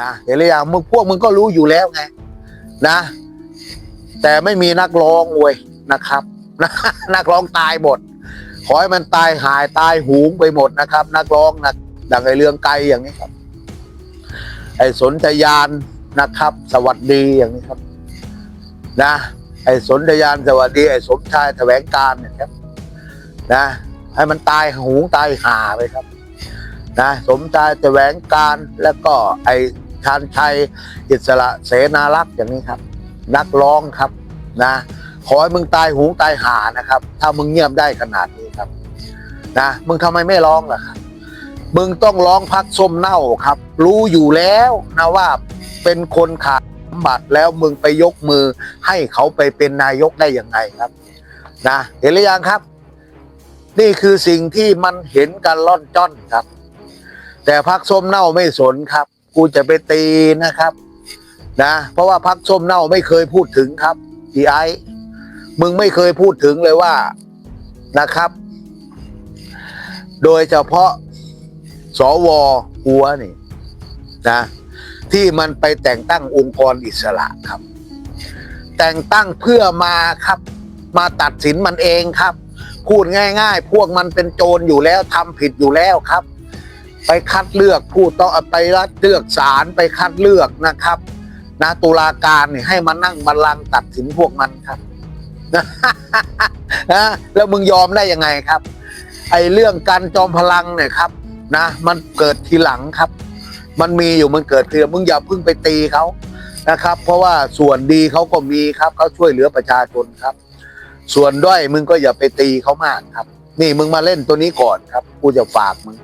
นะเห็นหรือยังมึงพวกมึงก็รู้อยู่แล้วไงนะ แต่ไม่มีนักร้องเว้ยนะครับนะนักร้องตายหมด ขอให้มันตายหายตายหูงไปหมดนะครับ นักร้องนะดังไอเรื่องไกลอย่างนี้ครับ ไอสนธยานนะครับ สวัสดีอย่างนี้ครับ นะ ไอสนธยานสวัสดี ไอสมชายแถวงการเนี่ยครับ นะ ให้มันตายหูงตายหาไปครับ นะ สมชายแถวงการแล้วก็ไอ ชานชัย อิสระเสนารักษ์อย่างนี้ครับ นักร้องครับนะขอให้มึงตายหูตายหานะครับ ถ้ามึงเงียบได้ขนาดนี้ครับนะมึงทำไมไม่ร้องล่ะครับมึงต้องร้องพักส้มเน่าครับ รู้อยู่แล้วนะว่าเป็นคนขาดบัติแล้วมึงไปยกมือให้เขาไปเป็นนายกได้ยังไงครับนะเห็นหรือยังครับ นี่คือสิ่งที่มันเห็นกันล่อนจ้อนครับ แต่พักส้มเน่าไม่สนครับ กูจะไปตีนะครับ นะเพราะว่าพักส้มเน่าไม่เคยพูดถึงครับอีไอมึงไม่เคยพูดถึงเลยว่านะครับ โดยเฉพาะสวหัวนี่นะ ที่มันไปแต่งตั้งองค์กรอิสระครับ แต่งตั้งเพื่อมาครับ มาตัดสินมันเองครับ พูดง่าย ๆ พวกมันเป็นโจรอยู่แล้วทำผิดอยู่แล้วครับ ไปคัดเลือกผู้ต้องไปรัดเลือกศาลไปคัดเลือกนะครับนะตุลาการเนี่ยให้มานั่งบัลลังก์ตัดสินพวกมันครับนะแล้วมึงยอมได้ยังไงครับ ไอเรื่องการจอมพลังเนี่ยครับ นะ มันเกิดทีหลังครับ มันมีอยู่มันเกิดทีมึงอย่าเพิ่งไปตีเขานะครับ เพราะว่าส่วนดีเขาก็มีครับเขาช่วยเหลือประชาชนครับ ส่วนด้อยมึงก็อย่าไปตีเขามากครับ นี่มึงมาเล่นตัวนี้ก่อนครับ กูจะฝากมึง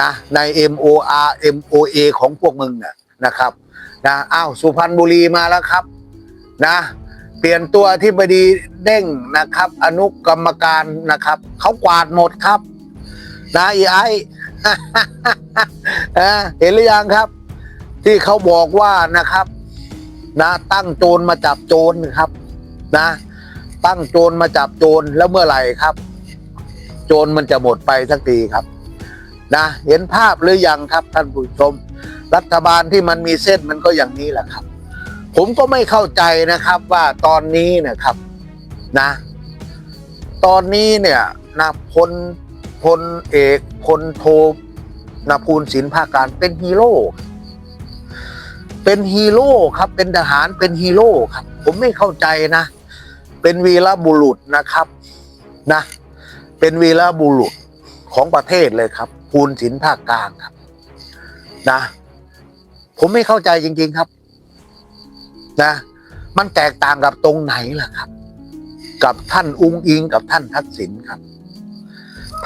นะใน M O R M O A ของพวกมึงเนี่ยนะครับนะอ้าวสุพรรณบุรีมาแล้วครับนะเปลี่ยนตัวที่บดีเด้งนะครับ อนุกรรมการนะครับเขากวาดหมดครับนะอีไอเออเห็นหรือยังครับ ที่เขาบอกว่านะครับ นะตั้งโจรมาจับโจรครับ นะ ตั้งโจรมาจับโจรแล้วเมื่อไหร่ครับ โจรมันจะหมดไปสักทีครับ นะเห็นภาพหรือยังครับท่านผู้ชม รัฐบาลที่มันมีเส้นมันก็อย่างนี้แหละครับ ผมก็ไม่เข้าใจนะครับว่าตอนนี้นะครับนะ ตอนนี้เนี่ยนะพลพลเอกพลโทนะภูลศิลภาคการเป็นฮีโร่เป็นฮีโร่ครับ เป็นทหารเป็นฮีโร่ครับ ผมไม่เข้าใจนะ เป็นวีรบุรุษนะครับนะ เป็นวีรบุรุษของประเทศเลยครับ ภูลศิลป์ภาคกลางครับนะ ผมไม่เข้าใจจริง ๆครับ นะ มันแตกต่างกับตรงไหนล่ะครับ กับท่านอุงอิงกับท่านทักษิณครับ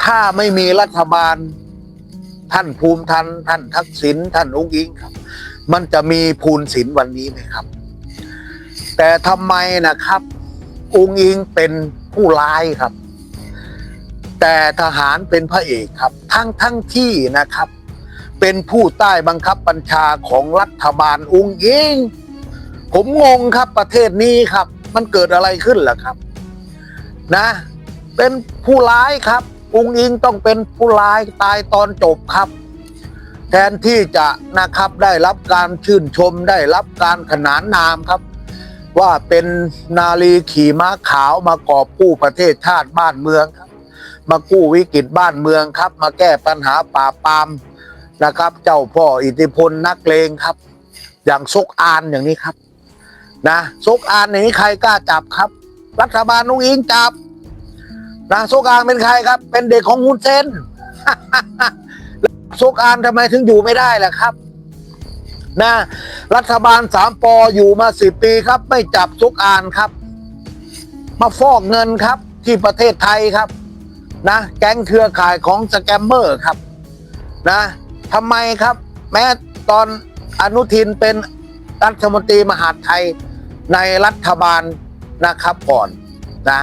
ถ้าไม่มีรัฐบาล ท่านภูมิทันท่านทักษิณท่านอุงอิงครับ มันจะมีภูนศิลป์วันนี้ไหมครับ แต่ทำไมนะครับ อุงอิงเป็นผู้ร้ายครับ แต่ทหารเป็นพระเอกครับ ทั้งทั้งที่นะครับ เป็นผู้ใต้บังคับบัญชาของรัฐบาลอุงอิงผมงงครับประเทศนี้ครับ มันเกิดอะไรขึ้นล่ะครับ นะ เป็นผู้ร้ายครับอุงอิงต้องเป็นผู้ร้ายตายตอนจบครับ แทนที่จะนะครับได้รับการชื่นชมได้รับการขนานนามครับว่าเป็นนาลีขี่ม้าขาวมากอบกู้ประเทศชาติบ้านเมืองครับ มากู้วิกฤตบ้านเมืองครับ มาแก้ปัญหาป่าปามนะครับ เจ้าพ่ออิทธิพลนักเลงครับ อย่างซกอานอย่างนี้ครับ นะซกอานอย่างนี้ใครกล้าจับครับ รัฐบาลนุ้งอิงจับนะซกอานเป็นใครครับ เป็นเด็กของฮุนเซนซกอานทำไมถึงอยู่ไม่ได้ล่ะครับนะรัฐบาลสามปออยู่มาสิบปีครับ ไม่จับซกอานครับ มาฟอกเงินครับที่ประเทศไทยครับ นะแก๊งเครือข่ายของสแกมเมอร์ครับนะทำไมครับ แม้ตอนอนุทินเป็นรัฐมนตรีมหาดไทยในรัฐบาลนะครับก่อนนะ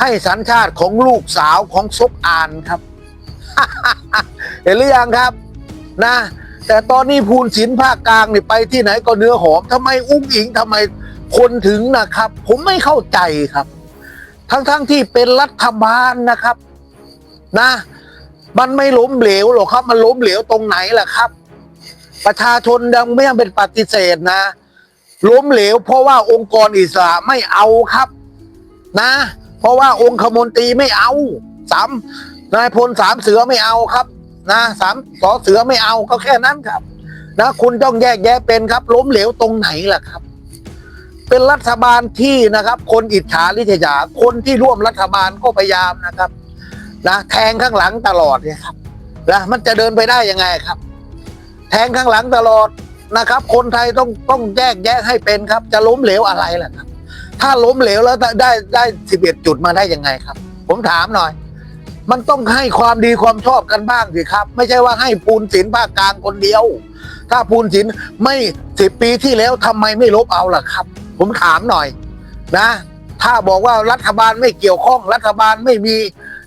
ให้สัญชาติของลูกสาวของซกอานครับ เห็นหรือยังครับนะ แต่ตอนนี้ภูนศิลปภาคกลางนี่ไปที่ไหนก็เนื้อหอมทำไมอุ้งอิงทำไมคนถึงนะครับ ผมไม่เข้าใจครับ ทั้งๆทที่เป็นรัฐบาลนะครับ นะ มันไม่ล้มเหลวหรอกครับ มันล้มเหลวตรงไหนล่ะครับ ประชาชนยังไม่ยังเป็นปฏิเสธนะ ล้มเหลว เพราะว่าองค์กรอิสระไม่เอาครับ นะ เพราะว่าองค์คมนตรีไม่เอาสามนายพลสามเสือไม่เอาครับนะสามสอเสือไม่เอาก็แค่นั้นครับ นะคุณต้องแยกแยะเป็นครับ ล้มเหลวตรงไหนล่ะครับ เป็นรัฐบาลที่นะครับ คนอิจฉาริษยาคนที่ร่วมรัฐบาลก็พยายามนะครับ นะแทงข้างหลังตลอดเนี่ยครับนะมันจะเดินไปได้ยังไงครับ แทงข้างหลังตลอดนะครับ คนไทยต้องต้องแยกแยะให้เป็นครับ จะล้มเหลวอะไรล่ะครับ ถ้าล้มเหลวแล้วได้ได้สิบเอ็ดจุดมาได้ยังไงครับ ผมถามหน่อย มันต้องให้ความดีความชอบกันบ้างสิครับ ไม่ใช่ว่าให้ปูนศิลป์ภาคกลางคนเดียว ถ้าปูนศิลป์ไม่สิบปีที่แล้วทำไมไม่ลบเอาล่ะครับ ผมถามหน่อยนะ ถ้าบอกว่ารัฐบาลไม่เกี่ยวข้องรัฐบาลไม่มี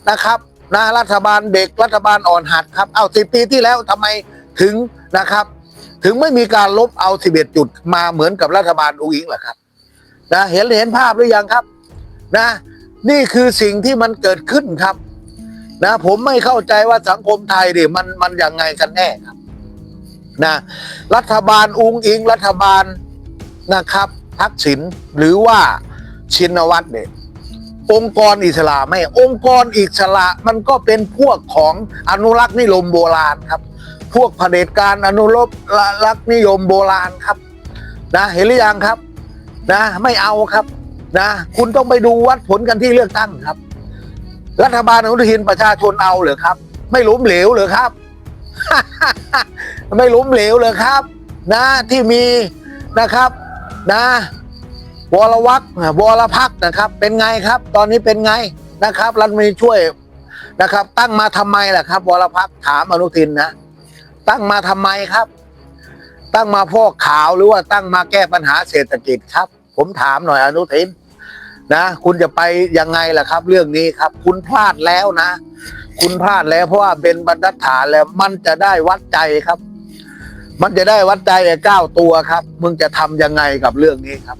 นะครับ นะรัฐบาลเด็กรัฐบาลอ่อนหัดครับ เอาสิปีที่แล้วทำไมถึงนะครับ ถึงไม่มีการลบเอาสิบเอ็ดจุดมาเหมือนกับรัฐบาลอุงอิงเหรอครับนะเห็นเห็นภาพหรือยังครับนะ นี่คือสิ่งที่มันเกิดขึ้นครับ นะ ผมไม่เข้าใจว่าสังคมไทยดิมันมันยังไงกันแน่ครับนะรัฐบาลอุงอิง รัฐบาลนะครับทักษิณหรือว่าชินวัตรเนี่ย องค์กรอิสระไม่ องค์กรอิสระมันก็เป็นพวกของอนุรักษ์นิยมโบราณครับ พวกเผด็จการอนุรักษ์นิยมโบราณครับนะเห็นหรือยังครับนะไม่เอาครับนะคุณต้องไปดูวัดผลกันที่เลือกตั้งครับ รัฐบาลอนุทินประชาชนเอาเหรือครับ ไม่ล้มเหลวเหรือครับ ไม่ล้มเหลวเลยครับ นะที่มีนะครับนะ วรวักวรพักนะครับ เป็นไงครับ ตอนนี้เป็นไงนะครับ รัฐมนตรีช่วยนะครับ ตั้งมาทำไมล่ะครับ วรพักถามอนุทินนะตั้งมาทำไมครับ ตั้งมาพอกขาวหรือว่าตั้งมาแก้ปัญหาเศรษฐกิจครับ ผมถามหน่อยอนุทินนะคุณจะไปยังไงล่ะครับ เรื่องนี้ครับ คุณพลาดแล้วนะ คุณพลาดแล้วเพราะว่าเป็นบรรทัดฐานแล้วมันจะได้วัดใจครับ มันจะได้วัดใจไอ้เก้าตัวครับ มึงจะทำยังไงกับเรื่องนี้ครับ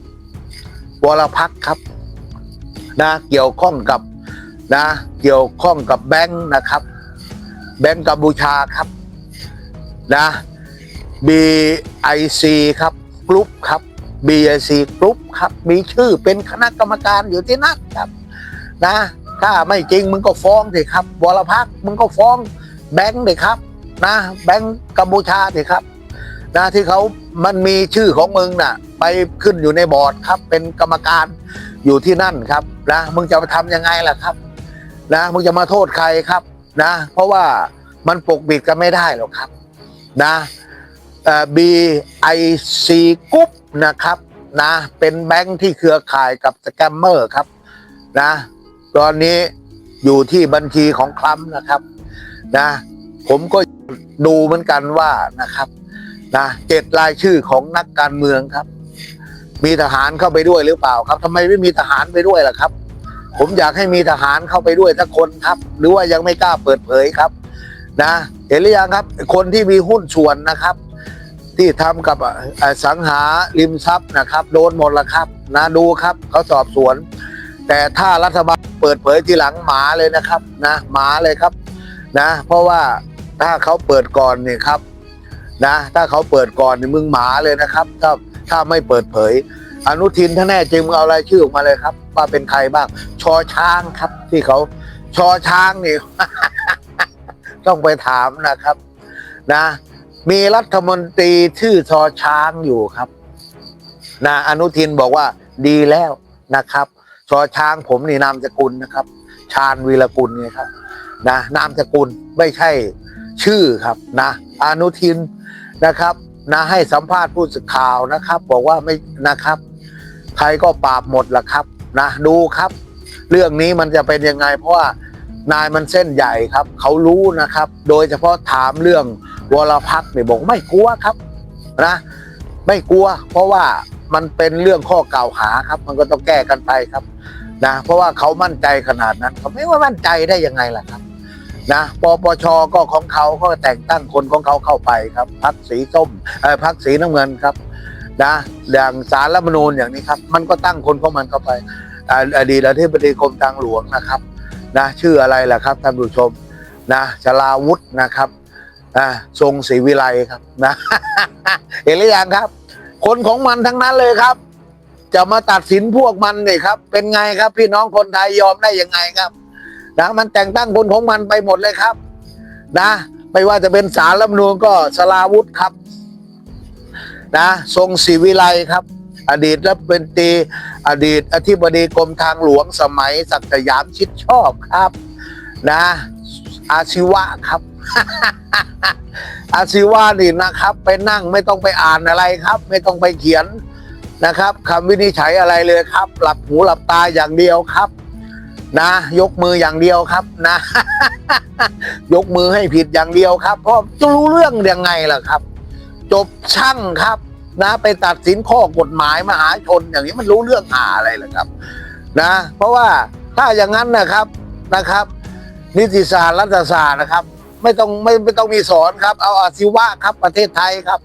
วรพักครับนะเกี่ยวข้องกับนะเกี่ยวข้องกับแบงค์นะครับ แบงค์กัมพูชาครับนะ BIC ครับกรุ๊ปครับ BIC กรุ๊ปครับมีชื่อเป็นคณะกรรมการอยู่ที่นั่นครับนะถ้าไม่จริงมึงก็ฟ้องสิครับวรพักมึงก็ฟ้องแบงค์เลยครับนะแบงค์กัมพูชาสิครับนะที่เขามันมีชื่อของมึงน่ะ ไปขึ้นอยู่ในบอร์ดครับ เป็นกรรมการอยู่ที่นั่นครับนะมึงจะมาทำยังไงล่ะครับ นะมึงจะมาโทษใครครับนะ เพราะว่ามันปกปิดกันไม่ได้หรอกครับนะเอ่อ BIC กรุ๊ปนะครับนะเป็นแบงค์ที่เครือข่ายกับสแกมเมอร์ครับนะตอนนี้อยู่ที่บัญชีของคลัมนะครับนะผมก็ดูเหมือนกันว่านะครับนะเจ็ดรายชื่อของนักการเมืองครับ มีทหารเข้าไปด้วยหรือเปล่าครับทำไมไม่มีทหารไปด้วยล่ะครับ ผมอยากให้มีทหารเข้าไปด้วยสักคนครับ หรือว่ายังไม่กล้าเปิดเผยครับ นะ เห็นหรือยังครับ คนที่มีหุ้นส่วนนะครับ ที่ทำกับอสังหาริมทรัพย์นะครับ โดนหมดละครับ นะดูครับเขาสอบสวน แต่ถ้ารัฐบาลเปิดเผยทีหลังหมาเลยนะครับนะหมาเลยครับนะ เพราะว่าถ้าเขาเปิดก่อนเนี่ยครับนะถ้าเขาเปิดก่อนเนี่ยมึงหมาเลยนะครับ ถ้า ถ้าไม่เปิดเผย อนุทินถ้าแน่จริงมึงเอารายชื่อออกมาเลยครับ ว่าเป็นใครบ้าง ชอช้างครับ ที่เขาชอช้างนี่ ต้องไปถามนะครับ นะ มีรัฐมนตรีชื่อชอช้างอยู่ครับนะอนุทินบอกว่าดีแล้วนะครับ ชอช้างผมนี่นามสกุลนะครับ ชาญวีรกุลเนี่ครับ นะนามสกุลไม่ใช่ชื่อครับนะ อนุทินนะครับ นะให้สัมภาษณ์ผู้สื่อข่าวนะครับ บอกว่าไม่นะครับ ใครก็ปราบหมดละครับนะดูครับ เรื่องนี้มันจะเป็นยังไง เพราะว่านายมันเส้นใหญ่ครับ เขารู้นะครับ โดยเฉพาะถามเรื่องวรพักเนี่ยบอกไม่กลัวครับนะไม่กลัว เพราะว่ามันเป็นเรื่องข้อกล่าวหาครับ มันก็ต้องแก้กันไปครับนะเพราะว่าเขามั่นใจขนาดนั้นเขาไม่ว่ามั่นใจได้ยังไงล่ะครับ นะปปชก็ของเขาก็แต่งตั้งคนของเขาเข้าไปครับพักสีส้มเออพักสีน้ำเงินครับนะอย่างสารรัฐมนูญอย่างนี้ครับ มันก็ตั้งคนของมันเข้าไปออดีตอธิบดีกรมทางหลวงนะครับนะชื่ออะไรล่ะครับท่านผู้ชมนะชลาวุฒินะครับอ่าทรงศรีวิไลครับนะเห็นหรือยังครับ คนของมันทั้งนั้นเลยครับ จะมาตัดสินพวกมันเนี่ยครับ เป็นไงครับพี่น้องคนไทยยอมได้ยังไงครับ นะมันแต่งตั้งคนของมันไปหมดเลยครับ นะไม่ว่าจะเป็นสารรัฐมนูญก็สลาวุธครับ นะทรงศรีวิไลครับ อดีตรัฐมนตรีอดีตอธิบดีกรมทางหลวงสมัยศักดิ์สยามชิดชอบครับ นะ อาชีวะครับอาชีวะนี่นะครับ ไปนั่งไม่ต้องไปอ่านอะไรครับ ไม่ต้องไปเขียนนะครับคำวินิจฉัยอะไรเลยครับ หลับหูหลับตาอย่างเดียวครับ นะ ยกมืออย่างเดียวครับนะ ยกมือให้ผิดอย่างเดียวครับ เพราะจะรู้เรื่องยังไงล่ะครับ จบช่างครับ นะ ไปตัดสินข้อกฎหมายมหาชนอย่างนี้มันรู้เรื่องหาอะไรล่ะครับ นะ เพราะว่าถ้าอย่างนั้นนะครับนะครับ นิติศาสตร์รัฐศาสตร์นะครับ ไม่ต้องไม่ไม่ต้องมีสอนครับ เอาอาชีวะครับประเทศไทยครับ